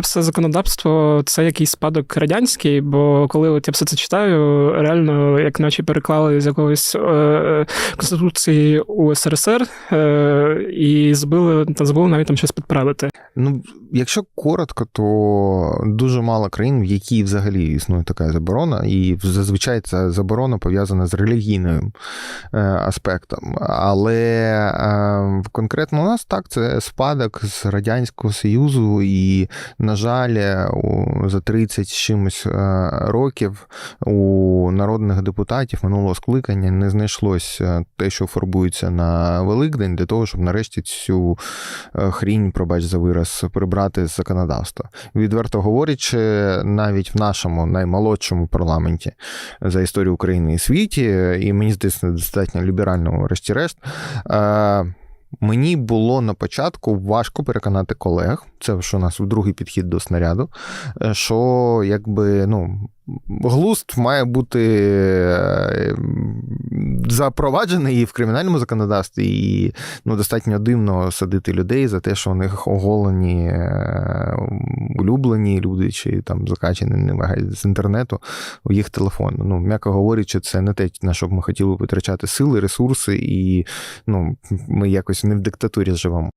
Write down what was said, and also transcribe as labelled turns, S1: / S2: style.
S1: все законодавство це якийсь спадок радянський, бо коли от я все це читаю, реально, як наче переклали з якогось е, конституції УСРСР е, і збили та забули навіть там щось підправити.
S2: Ну, якщо коротко, то дуже мало країн, в якій взагалі існує така заборона, і зазвичай ця заборона пов'язана з релігійним е, аспектом. Але е, конкретно у нас так, це спадок з Радянського Союзу, і, на жаль, за 30 з чимось е, років у народних депутатів минулого скликання не знайшлось е, те, що фарбується на Великдень, для того, щоб нарешті цю е, хрінь, пробач за вираз, прибрати з законодавства. Відверто говорячи, навіть в нашому наймолодшому парламенті за історію України і світі, і мені здається, достатньо ліберальному решті-решт. Мені було на початку важко переконати колег, це що у нас другий підхід до снаряду, е, що якби ну. Глуст має бути е, запроваджений і в кримінальному законодавстві, і ну, достатньо дивно садити людей за те, що у них оголені е, улюблені люди чи там неважливо, з інтернету у їх телефон. Ну, м'яко говорячи, це не те, на що б ми хотіли витрачати сили, ресурси, і ну, ми якось не в диктатурі живемо.